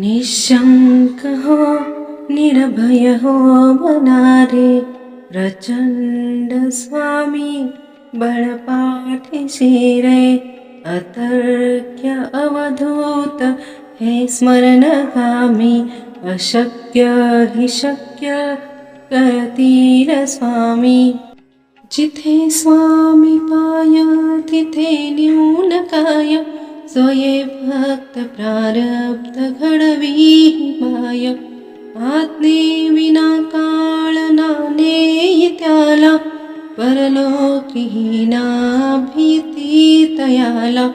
निशङ्कः निरभयः मनारे प्रचण्डस्वामी बलपाठिशिरे अतर्क्य अवधूत हे स्मरणकामी अशक्य हि शक्य करतीर स्वामी। जिथे स्वामी पाय तिथे न्यूनकाय सोये भक्त प्रारब्ध घडवी माय. आत्मे विना काळ नाने त्याला. परलोकी ना भीती तयाला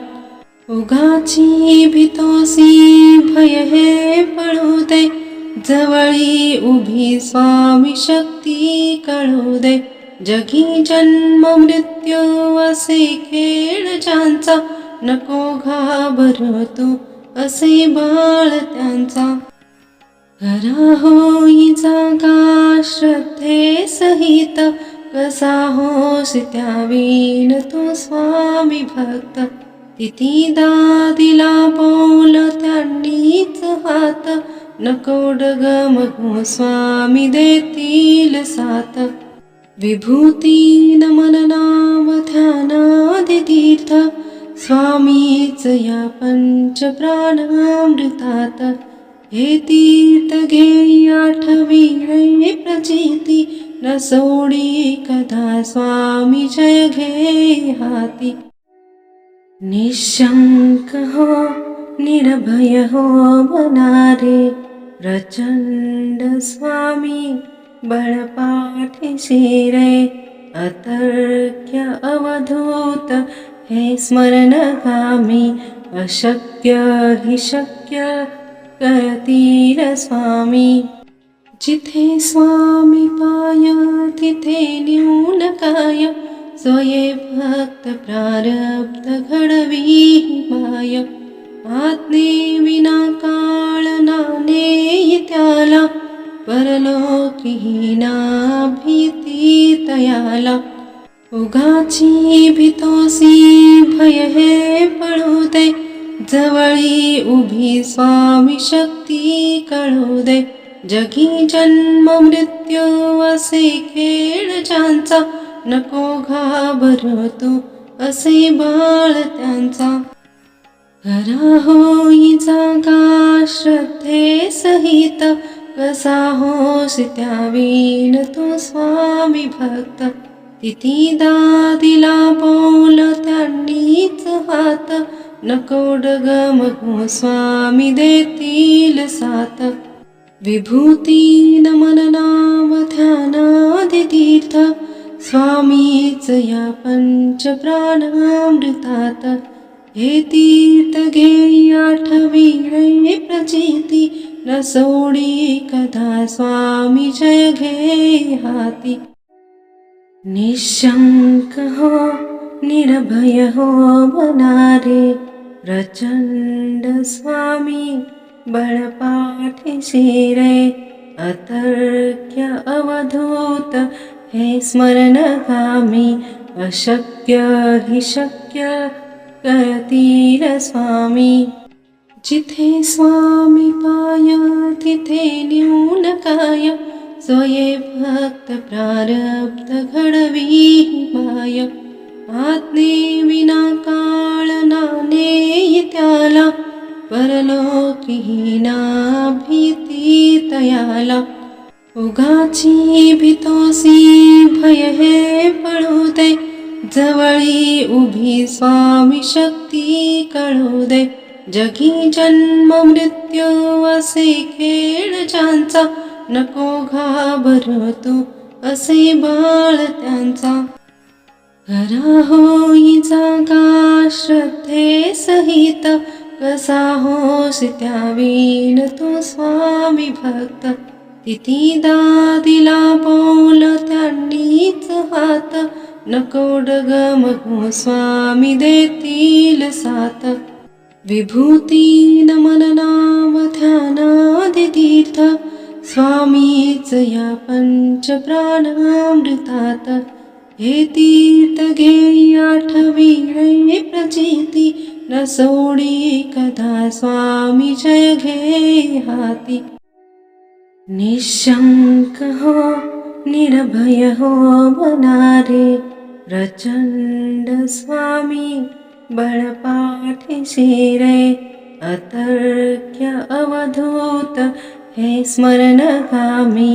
उगाची भीतोसी भय हे पळू दे. जवळी उभी स्वामी शक्ती कळू दे. जगी जन्म मृत्यू असे खेळ ज्यांचा. नको घाबरतो असे बाळ त्यांचा. खरा होईचा का श्रद्धे सहित कसा होस त्यावीन तो स्वामी भक्त. तिथी दादिला बोल त्यांनीच हात नको डगमगू हो स्वामी देतील सात विभूती नमन नाम ध्यानादि तीर्थ स्वामी च या पञ्चप्राणामृतात् एतीतघेयाठवीर्ये प्रचेति सोडी कदा स्वामी जयघेहाति निशङ्कः निरभयः मनारे प्रचण्डस्वामी बलपाठशिरे अतर्क्य अवधूत हे स्मरणगामी अशक्य हि शक्य करतील स्वामी। जिथे स्वामी पाय तिथे न्यून काय सोये भक्त प्रारब्ध घडवी माय। आज्ञे विना काळ नाने त्याला परलोकी ना भीती तयाला उगाची भीतोसी भय हे पळू दे जवळी उभी स्वामी शक्ती कळू दे जगी जन्म मृत्यू असे खेळ ज्यांचा. नको घाबर तू असे बाळ त्यांचा. खरा होई जागा श्रद्धे सहित. कसा होस त्यावीन तो स्वामी भक्त. तिथी दादिला बोल त्यांनीच हात नको डगमगू स्वामी देतील साथ विभूती नमन नाम ध्यानादि तीर्थ स्वामीच या पंच प्राणामृतात हे तीर्थ घे आठवी रे प्रचिती न सोडी कदा स्वामी जय घे हाती निशंक हो निर्भय हो बनारे प्रचंड स्वामी बळपाठीशी रे अतर्क्य अवधूत हे स्मरणगामी अशक्य हि शक्य करतील स्वामी। जिथे स्वामी पाय तिथे न्यून काय भक्त प्रारब्ध घडवी माय. आत्मे विना काळ नाने त्याला. परलोकीना भीती तयाला. उगाची भीतोसी भय हे पळूदे जवळी उभी स्वामी शक्ती कळू दे. जगी जन्म मृत्यू असे खेळ ज्यांचा. नको घाबर तू असे बाळ त्यांचा. खरा होई जागा श्रद्धे सहित कसा होस त्या वीण तो स्वामी भक्त. तिथी दादिला बोल त्यांनीच हात नको डगमगू हो स्वामी देतील सात विभूती नमन नाम ध्यानादि स्वामी च या पञ्चप्राणामृतात् हेतीतघेयाठवीर्ये प्रचेति सोडी कदा स्वामी जय घेहाति। निःशङ्कः निरभयः मनारे प्रचण्ड स्वामी बलपाठशेरे अतर्क्य अवधूत हे स्मरणगामी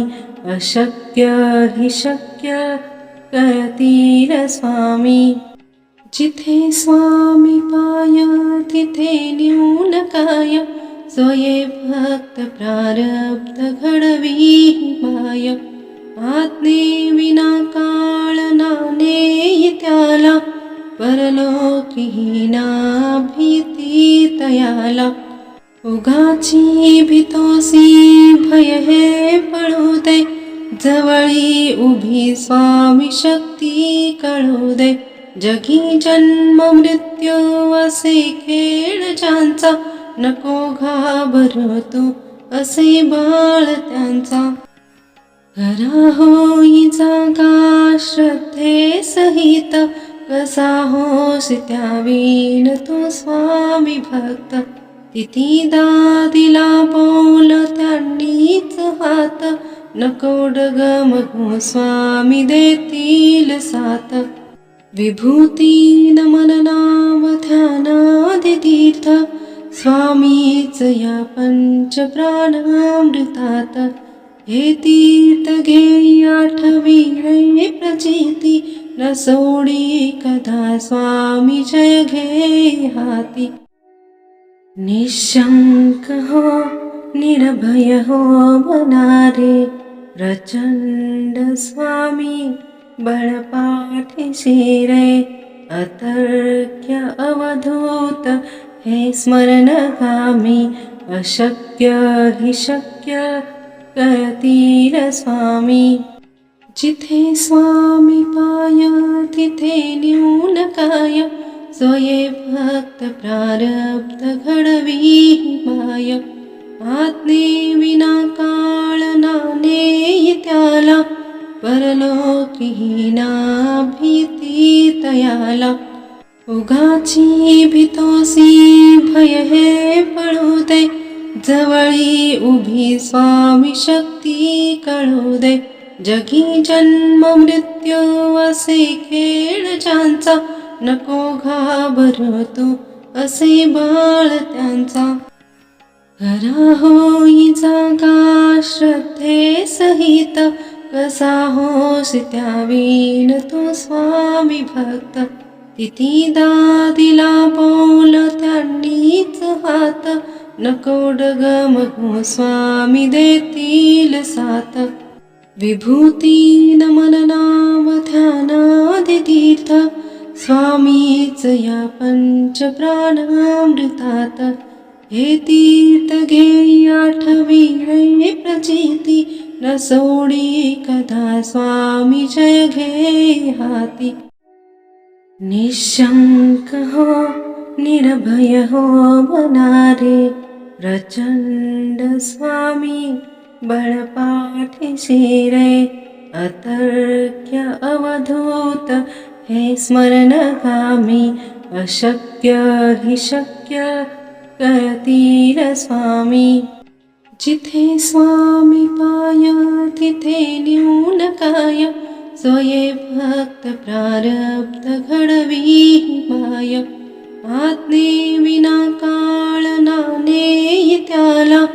अशक्य हि शक्य करतील स्वामी। जिथे स्वामी पाय तिथे न्यून काय स्वये भक्त प्रारब्ध घडवी माय। आज्ञे विना काळ नाने त्याला परलोकी ना भीती तयाला उगाची भीतोसी भय हे पळू दे जवळी उभी स्वामी शक्ती कळू दे जगी जन्म मृत्यू असे खेळ ज्यांचा. नको घाबरतो असे बाळ त्यांचा. खरा होई जागा श्रद्धे सहित. कसा होस त्यावीन तो स्वामी भक्त. तिथी दादिला बोल त्यांनीच हात. नकोड गमगो हो, स्वामी देतील सात विभूती नमन नाम ध्यानादि तीर्थ स्वामीच या पंच प्राणामृतात हे तीर्थ घे आठवी रे प्रचिती. न सोडी कदा स्वामी जय घे हाती. निशंक हो निर्भय हो बनारे प्रचंड स्वामी बळपाठीशी रे अतर्क्य अवधूत हे स्मरणगामी अशक्य हि शक्य करतील स्वामी। जिथे स्वामी पाय तिथे न्यून काय स्वये भक्त प्रारब्ध घडवी माय आत्मे विना काळ नाने त्याला परलोकी ना भीती तयाला उगाची भीतोसी भय हे पळू दे जवळी उभी स्वामी शक्ती कळू दे जगी जन्म मृत्यू असे खेळ ज्यांचा नको घाबर तू असे बाळ त्यांचा. खरा होई जागा श्रद्धे सहित कसा होस त्या वीण तो स्वामी भक्त? तिथी दादीला बोल त्यांनीच हात. नकोड गमगो हो स्वामी देतील साथ. विभूती नमन नाम ध्यानादि तीर्थ स्वामीच या पंच प्राणामृतात हे तीर्थ घे आठवी रे प्रचिती. न सोडी कदा स्वामी जय घे हाती. निशंक हो निर्भय हो बनारे प्रचंड स्वामी बळपाठीशी रे अतर्क्य अवधूत हे स्मरणगामी अशक्य हि शक्य करतील स्वामी। जिथे स्वामी पाय तिथे न्यून काय। स्वये भक्त प्रारब्ध घडवी माय। आज्ञे विना काळ नाने त्याला।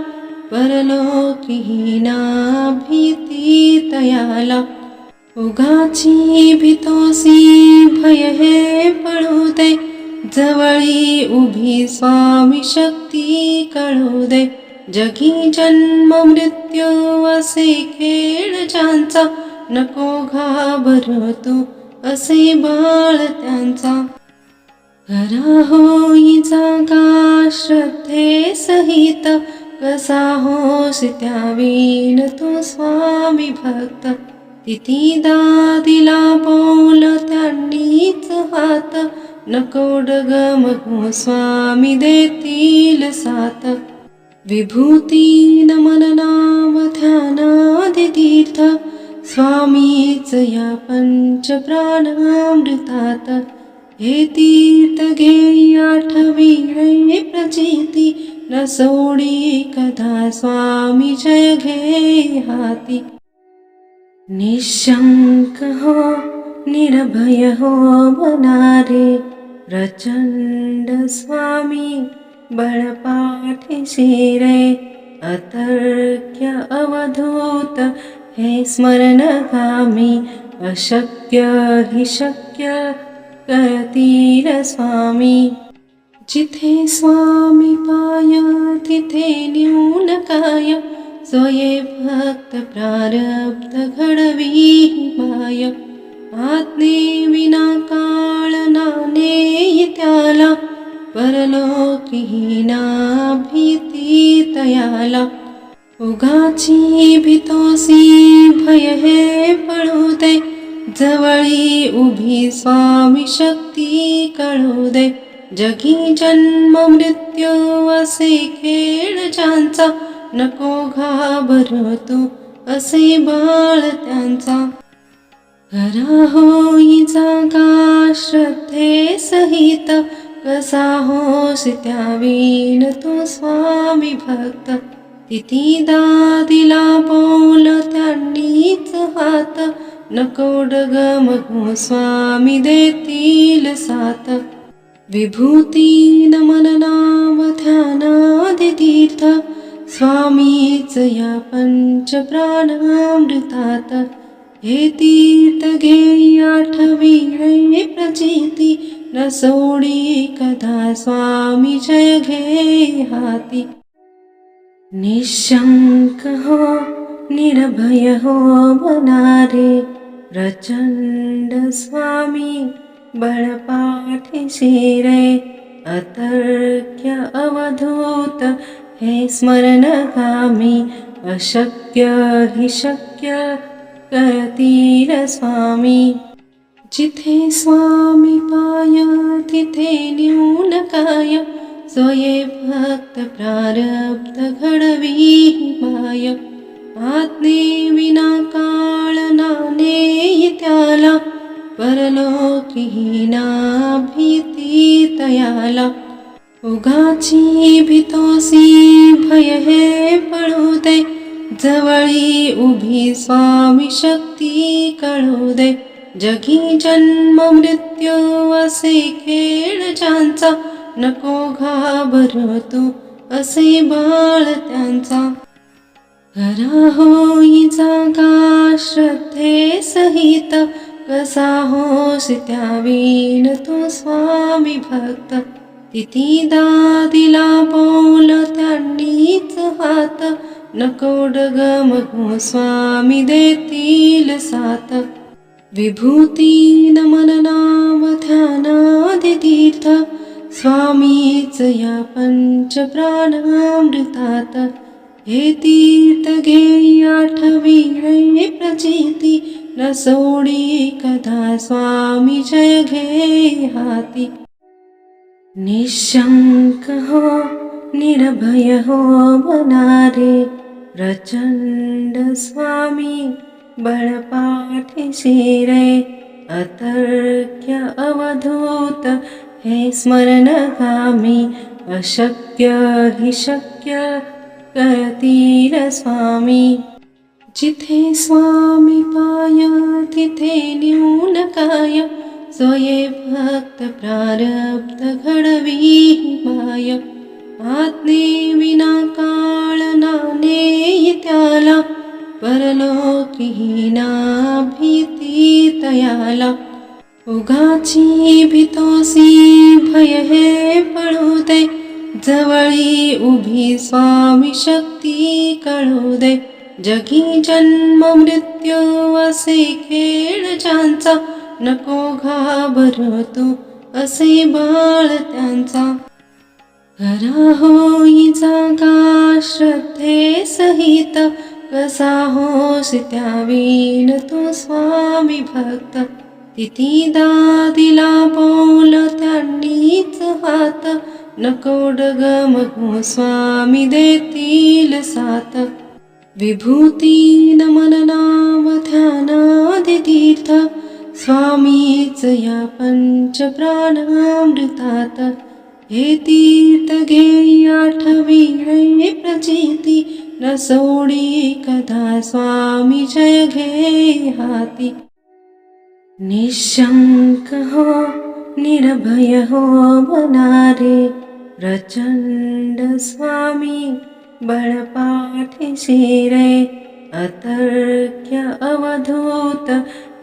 परलोकी ना भीती तयाला उगाची भीतोसी भय हे पळू दे जवळी उभी स्वामी शक्ती कळू दे जगी जन्म मृत्यू असे खेळ ज्यांचा नको घाबर तू असे बाळ त्यांचा. खरा होई जागा श्रद्धे सहित कसा होस त्यावीन तो स्वामी भक्त. तिथी दादिला बोल त्यांनीच हात नकोड गमगो स्वामी देतील साथ विभूती नमन नाम ध्यानादि तीर्थ स्वामीच या पंच प्राणामृतात हे तीर्थ घेई आठवी रे प्रचिती न सोडी कदा स्वामी जय घे हाती निःशङ्कः निरभयः मनारे प्रचण्डस्वामी बलपाठिशिरे अतर्क्य अवधूत हे स्मरणकामी अशक्य हि शक्य करतीरस्वामी जिथे स्वामी पाय तिथे न्यूनकाय काय ये भक्त प्रारब्ध घडवी माय. आत्मे विना काळ नाने त्याला. परलोकी ना भीती तयाला उगाची भीतोसी भय हे पळू दे. जवळी उभी स्वामी शक्ती कळू दे. जगी जन्म मृत्यू असे खेळ ज्यांचा नको घाबरतो असे बाळ त्यांचा. करा होई जागा श्रद्धे सहित कसा होस त्यावीन तो स्वामी भक्त. तिथी दादिला बोल त्यांनीच हात नकोड गमगो हो स्वामी देतील सात विभूती नमन नाम ध्यानादि तीर्थ स्वामीच या पंच प्राणामृतात हे तीर्थ घेई आठवी रे प्रचिती. न सोडी कदा स्वामी जय घे हाती. निशंक हो निर्भय हो बनारे प्रचंड स्वामी बळपाठीशी शिरे. अतर्क्य अवधूत हे स्मरणगामी अशक्य हि शक्य करतील स्वामी। जिथे स्वामी पाय तिथे न्यून काय। स्वये भक्त प्रारब्ध घडवी माय। आज्ञे विना काळ नाने त्याला। परलोकी ना भीती तयाला उगाची भीतोसी भय हे पळू दे. जवळी उभी स्वामी शक्ती कळू दे. जगी जन्म मृत्यू असे खेळ ज्यांचा. नको घाबर तू असे बाळ त्यांचा. खरा होई जागा श्रद्धे सहित. कसा होस त्यावीन तो स्वामी भक्त. तिथी दादिला बोल त्यांनीच हात नकोड गमगो स्वामी देतील साथ विभूती नमन नाम ध्यानादि तीर्थ स्वामीच या पंच प्राणामृतात हे तीर्थ घेई आठवी रे प्रचिती न सोडी कदा स्वामी जय घे हाती निशंक हो निर्भय हो बनारे प्रचंड स्वामी बळपाठीशी रे अतर्क्य अवधूत हे स्मरणगामी अशक्य हि शक्य करतील स्वामी। जिथे स्वामी पाय तिथे न्यून काय स्वये भक्त प्रारब्ध घडवी माय. आत्मे विना काळ नाने त्याला. परलोकी ना भीती तयाला उगाची भीतोसी भय हे पळू दे. जवळी उभी स्वामी शक्ती कळू दे. जगी जन्म मृत्यू असे खेळ ज्यांचा. नको घाबरतो असे बाळ त्यांचा. खरा होई जागा श्रद्धे सहित? कसा होस त्यावीन तो स्वामी भक्त? तिथी दादिला बोल त्यांनीच हात. नकोड गमगो हो स्वामी देतील सात विभूती नमन नाम ध्यानादि तीर्थ स्वामीच या पंच प्राणामृतात हे तीर्थ घेई आठवी रे प्रचिती न सोडी कदा स्वामी जय घे हाती. निशंक हो निर्भय हो बनारे प्रचंड स्वामी बळपाठीशी शिरे अतर्क्य अवधूत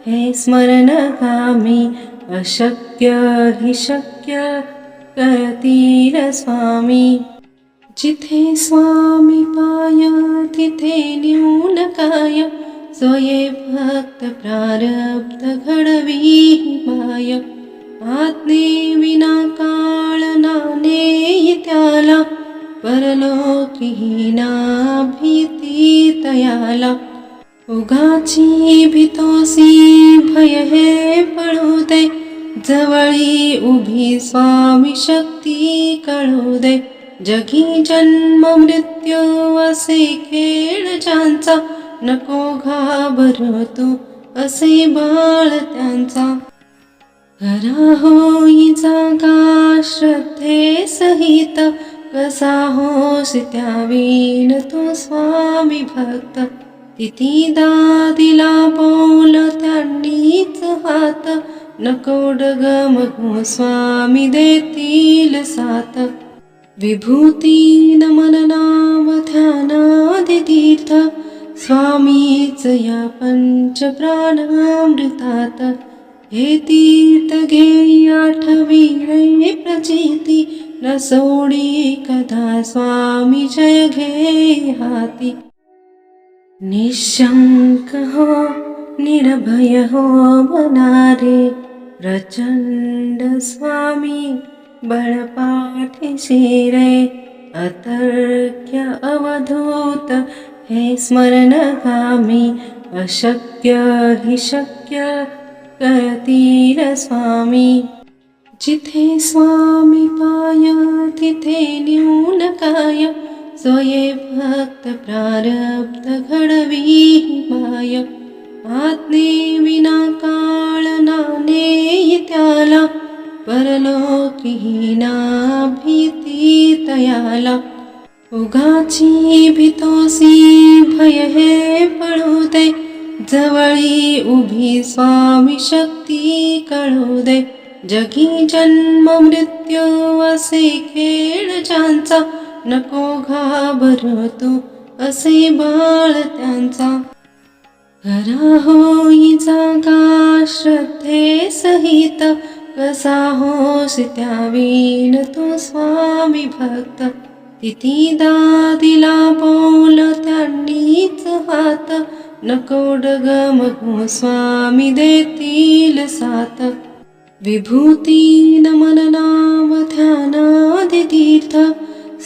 हे स्मरणगामी अशक्य हि शक्य करतील स्वामी जिथे स्वामी पाय तिथे न्यून काय स्वये भक्त प्रारब्ध घडवी माय। आज्ञे विना काळ नाने त्याला परलोकी ना भीती तयाला उगाची भीतोसी भय हे पळू दे जवळी उभी स्वामी शक्ती कळू दे जगी जन्म मृत्यू असे खेळ ज्यांचा. नको घाबर तू असे बाळ त्यांचा. खरा होई जागा श्रद्धे सहित. कसा होस त्यावीन तो स्वामी भक्त. तिथी दादिला बोल त्यांनीच हात. नको डगमगू हो स्वामी देतील सात विभूती नमन नाम ध्यानादि तीर्थ स्वामीच या पंच प्राणामृतात हे तीर्थ घे आठवी रे प्रचिती. न सोडी कदा स्वामी जय घे हाती. निशंक हो निर्भय मनारे प्रचंड स्वामी बळपाठीशी रे अतर्क्य अवधूत हे स्मरणगामी अशक्य हि शक्य करतील स्वामी। जिथे स्वामी पाय तिथे न्यून काय स्वये भक्त प्रारब्ध घडवी माय आत्मे विना काळ नाने त्याला परलोकी ना भीती तयाला उगाची भीतोसी भय हे पळू दे जवळी उभी स्वामी शक्ती कळू दे जगी जन्म मृत्यू असे खेळ ज्यांचा नको घाबर तू असे बाळ त्यांचा. खरा होई जागा श्रद्धे सहित? कसा होस त्या वीण तो स्वामी भक्त? तिथी दादिला बोल त्यांनीच हात. नको डगमगू स्वामी देतील सात विभूती नमन नाम ध्यानादि तीर्थ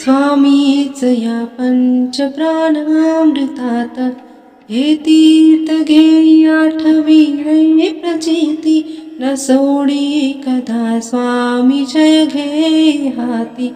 स्वामीच या पंच प्राणामृतात हे तीर्थ घेई आठवी रे प्रचिती. न सोडी कदा स्वामी जय घे हाती.